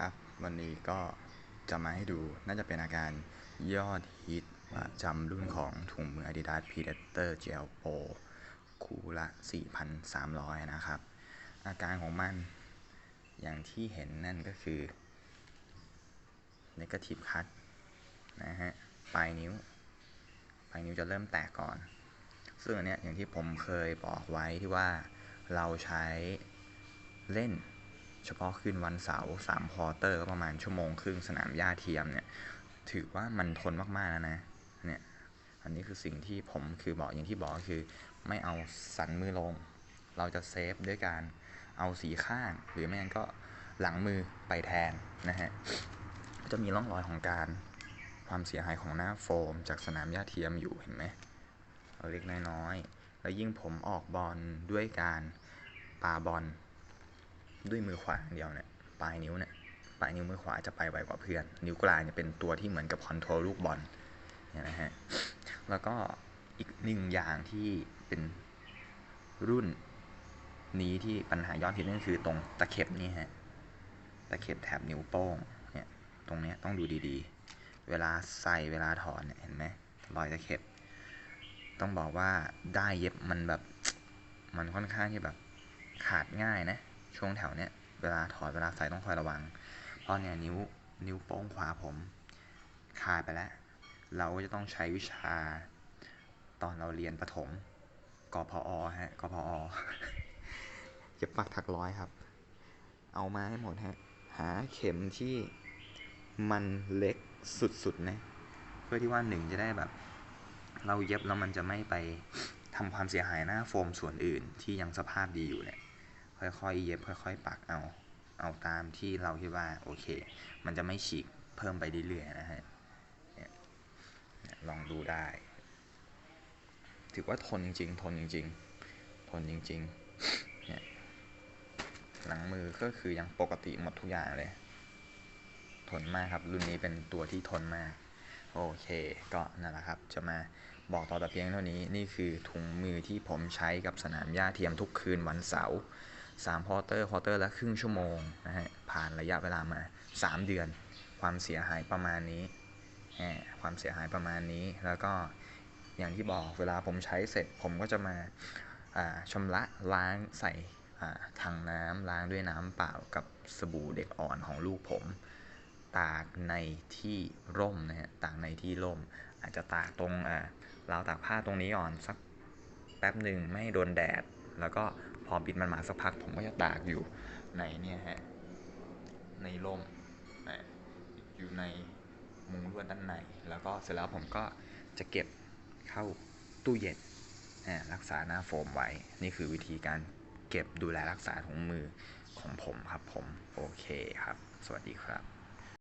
ครับ วันนี้ก็จะมาให้ดูน่าจะเป็นอาการยอดฮิตประจำรุ่นของถุงมือ Adidas Predator Gel Pro คู่ละ 4,300 นะครับ อาการของมันอย่างที่เห็นนั่นก็คือ Negative Cut นะฮะ ปลายนิ้ว ปลายนิ้วจะเริ่มแตกก่อน ซึ่งอันเนี้ยอย่างที่ผมเคยบอกไว้ที่ว่าเราใช้เล่น เฉพาะคืนวันเสาร์สามควอเตอร์ก็ประมาณชั่วโมงครึ่งสนามหญ้าเทียมเนี่ย ถือว่ามันทนมากๆแล้วนะเนี่ยอันนี้คือสิ่งที่ผมคือบอกอย่างที่บอกคือไม่เอาสันมือลง เราจะเซฟด้วยการเอาสีข้าง หรือไม่งั้นก็หลังมือไปแทนนะฮะจะมีร่องรอยของการความเสียหายของหน้าโฟม จากสนามหญ้าเทียมอยู่เห็นไหมเล็กน้อย แล้วยิ่งผมออกบอลด้วยการปาบอล ด้วยมือขวาเดียวเนี่ยปลายนิ้วเนี่ยปลายนิ้วมือขวาจะไปไวกว่าเพื่อน นิ้วกลางเนี่ยเป็นตัวที่เหมือนกับคอนโทรลลูกบอลเนี่ยนะฮะแล้วก็อีกหนึ่งอย่างที่เป็นรุ่นนี้ที่ปัญหายอดฮิตนั่นคือตรงตะเข็บนี่ฮะตะเข็บแถบนิ้วโป้งเนี่ยตรงเนี้ยต้องดูดีๆ เวลาใส่เวลาถอนเนี่ยเห็นไหมรอยตะเข็บ ต้องบอกว่าได้เย็บมันแบบมันค่อนข้างที่แบบขาดง่ายนะ ช่วงแถวเนี้ยเวลาถอดเวลาใส่ต้องคอยระวัง เพราะเนี่ยนิ้วนิ้วโป้งขวาผมขาดไปแล้ว เราก็จะต้องใช้วิชา ตอนเราเรียนประถมกพอฮะกพอเย็บปักถักร้อยครับ เอามาให้หมดฮะหาเข็มที่มันเล็กสุดๆนะเพื่อที่ว่าหนึ่งจะได้แบบ เราเย็บแล้วมันจะไม่ไปทำความเสียหายหน้าโฟมส่วนอื่นที่ยังสภาพดีอยู่เนี่ย ค่อยๆ เย็บค่อย ๆ ปักเอา เอาตามที่เราคิดว่าโอเค มันจะไม่ฉีกเพิ่มไปเรื่อยๆนะฮะลองดูได้ ถือว่าทนจริงๆ ทนจริง ๆ ทนจริงๆเนี่ยหลังมือก็คือยังปกติหมดทุกอย่างเลย ทนมากครับ รุ่นนี้เป็นตัวที่ทนมาก โอเค ก็นั่นแหละครับ จะมาบอกต่อแต่เพียงเท่านี้ นี่คือถุงมือที่ผมใช้กับสนามหญ้าเทียมทุกคืนวันเสาร์ สามควอเตอร์ควอเตอร์ละครึ่งชั่วโมงนะฮะผ่านระยะเวลามา 3 เดือน ความเสียหายประมาณนี้ความเสียหายประมาณนี้ แล้วก็อย่างที่บอกเวลาผมใช้เสร็จผมก็จะมาชำระล้างใส่ถังน้ำล้างด้วยน้ำเปล่ากับสบู่เด็กอ่อนของลูกผม ตากในที่ร่มนะฮะตากในที่ร่ม อาจจะตากตรงอ่าราวตากผ้าตรงนี้ก่อนสักแป๊บหนึ่งไม่ให้โดนแดด แล้วก็ พอปิดมันมาสักพัก ผมก็จะตากอยู่ในเนี่ยฮะในร่มอยู่ในมุงลวดด้านใน แล้วก็เสร็จแล้วผมก็จะเก็บเข้าตู้เย็นรักษาหน้าโฟมไว้ นี่คือวิธีการเก็บดูแลรักษาถุงมือของผมครับผม โอเคครับ สวัสดีครับ